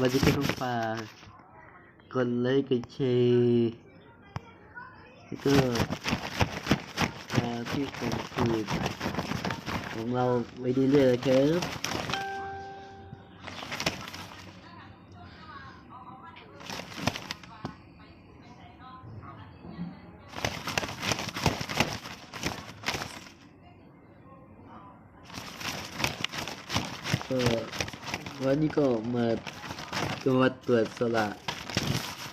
วัสดีครับฝากกดไลค์กดแชร์แล้วก็มาที่กองคืนของเราไว้เรื่อยๆครับก็วันนี้ก็มา ก็มาตรวจสละ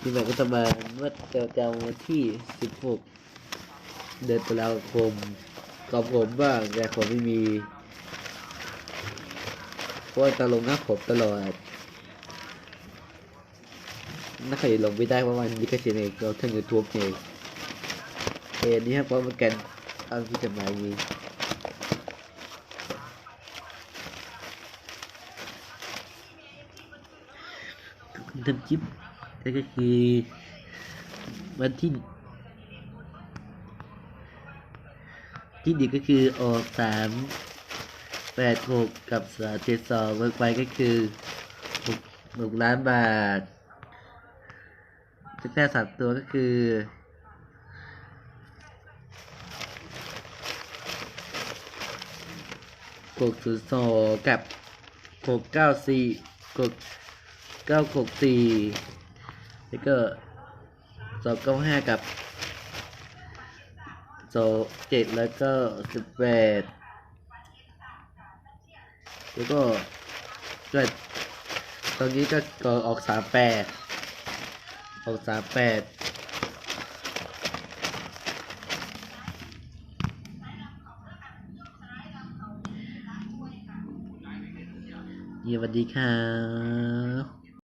ที่แบบรัฐบาลว่าจะจะเอาวันที่ 16 เดือนตุลาคมกับผมบ้างแต่ผมไม่มีเพราะว่าตาลงหน้าผมตลอดนักข่าวลงไม่ได้เพราะวันนี้ก็เสียเองเราทั้งยูทูบเองเอ็นนี้ครับเพราะมันกันตามที่จะมายมี ทำคลิปนั่นก็คือวันที่ที่ดีก็คือออกสามแปดหกกับสามเจ็ดสองเวิกไปก็คือหกหกล้านบาทจะแค่สามตัวก็คือหกศูนย์สองกับหกเก้าสี่หก เก้าหกสี่แล้วก็สองเก้าห้ากับโซเจ็ดแล้วก็สิบแปดแล้วก็ก็ตอนนี้ก็ก็ออกสามแปดออกสามแปดเยี่ยมดีครับ